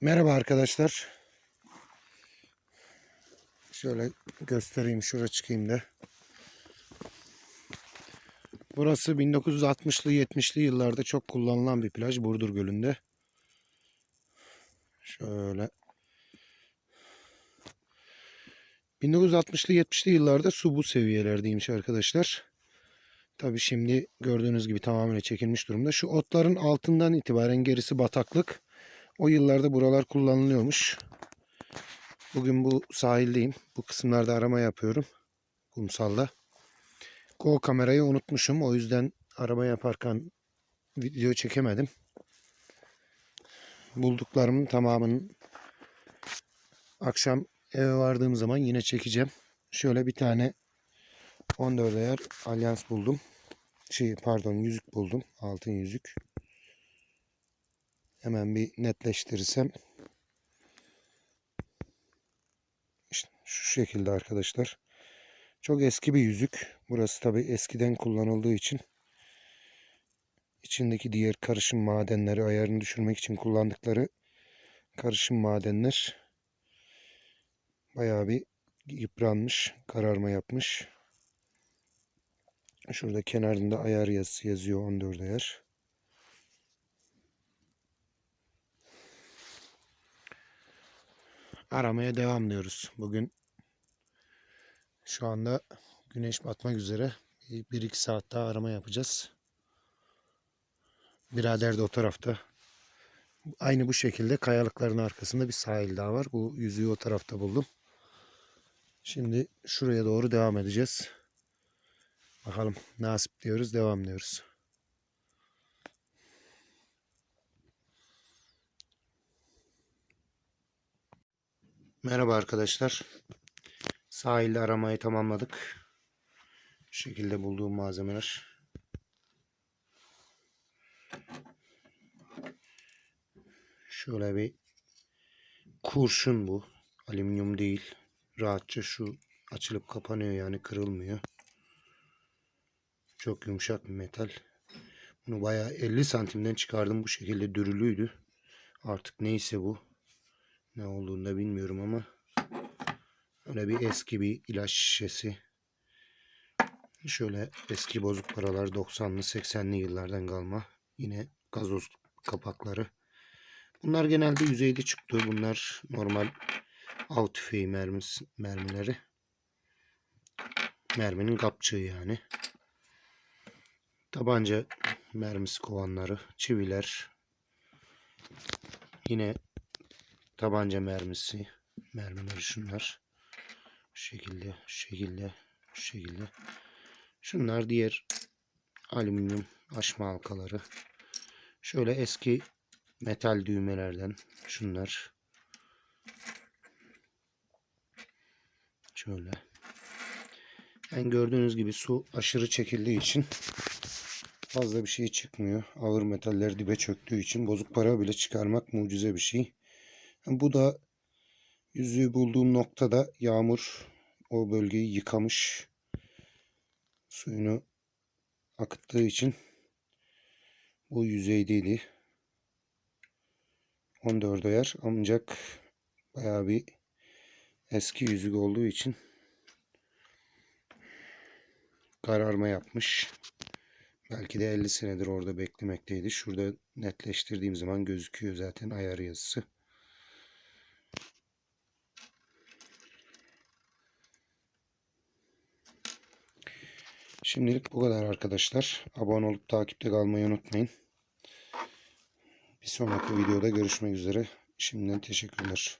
Merhaba arkadaşlar. Şöyle göstereyim, şuraya çıkayım da. Burası 1960'lı 70'li yıllarda çok kullanılan bir plaj Burdur Gölü'nde. Şöyle. 1960'lı 70'li yıllarda su bu seviyelerdeymiş arkadaşlar. Tabi şimdi gördüğünüz gibi tamamen çekilmiş durumda. Şu otların altından itibaren gerisi bataklık. O yıllarda buralar kullanılıyormuş. Bugün bu sahildeyim. Bu kısımlarda arama yapıyorum. Kumsalda. Go kamerayı unutmuşum. O yüzden arama yaparken video çekemedim. Bulduklarımın tamamının akşam eve vardığım zaman yine çekeceğim. Şöyle bir tane 14 ayar alyans buldum. Şey pardon yüzük buldum. Altın yüzük. Hemen bir netleştirirsem. İşte şu şekilde arkadaşlar. Çok eski bir yüzük. Burası tabi eskiden kullanıldığı için içindeki diğer karışım madenleri ayarını düşürmek için kullandıkları karışım madenler bayağı bir yıpranmış, kararma yapmış. Şurada kenarında ayar yazısı yazıyor 14 ayar. Aramaya devam diyoruz. Bugün şu anda güneş batmak üzere. 1-2 saat daha arama yapacağız. Birader de o tarafta. Aynı bu şekilde kayalıkların arkasında bir sahil daha var. Bu yüzüğü o tarafta buldum. Şimdi şuraya doğru devam edeceğiz. Bakalım nasip diyoruz, devam diyoruz. Merhaba arkadaşlar. Sahilde aramayı tamamladık. Bu şekilde bulduğum malzemeler. Şöyle bir kurşun bu. Alüminyum değil. Rahatça şu açılıp kapanıyor yani kırılmıyor. Çok yumuşak bir metal. Bunu bayağı 50 santimden çıkardım. Bu şekilde dürülüydü. Artık neyse bu. Ne olduğunu da bilmiyorum ama öyle bir eski bir ilaç şişesi. Şöyle eski bozuk paralar 90'lı 80'li yıllardan kalma. Yine gazoz kapakları. Bunlar genelde yüzeyde çıktı. Bunlar normal av tüfeği mermisi, mermileri. Merminin kapçığı yani. Tabanca mermisi kovanları, çiviler. Yine tabanca mermisi, mermileri şunlar. Şu şekilde, şu şekilde, şu şekilde. Şunlar diğer alüminyum açma halkaları. Şöyle eski metal düğmelerden şunlar. Şöyle. Yani gördüğünüz gibi su aşırı çekildiği için fazla bir şey çıkmıyor. Ağır metaller dibe çöktüğü için bozuk para bile çıkarmak mucize bir şey. Bu da yüzüğü bulduğum noktada yağmur o bölgeyi yıkamış. Suyunu akıttığı için bu yüzeydeydi. 14 ayar ancak bayağı bir eski yüzük olduğu için kararma yapmış. Belki de 50 senedir orada beklemekteydi. Şurada netleştirdiğim zaman gözüküyor zaten ayar yazısı. Şimdilik bu kadar arkadaşlar. Abone olup takipte kalmayı unutmayın. Bir sonraki videoda görüşmek üzere. Şimdiden teşekkürler.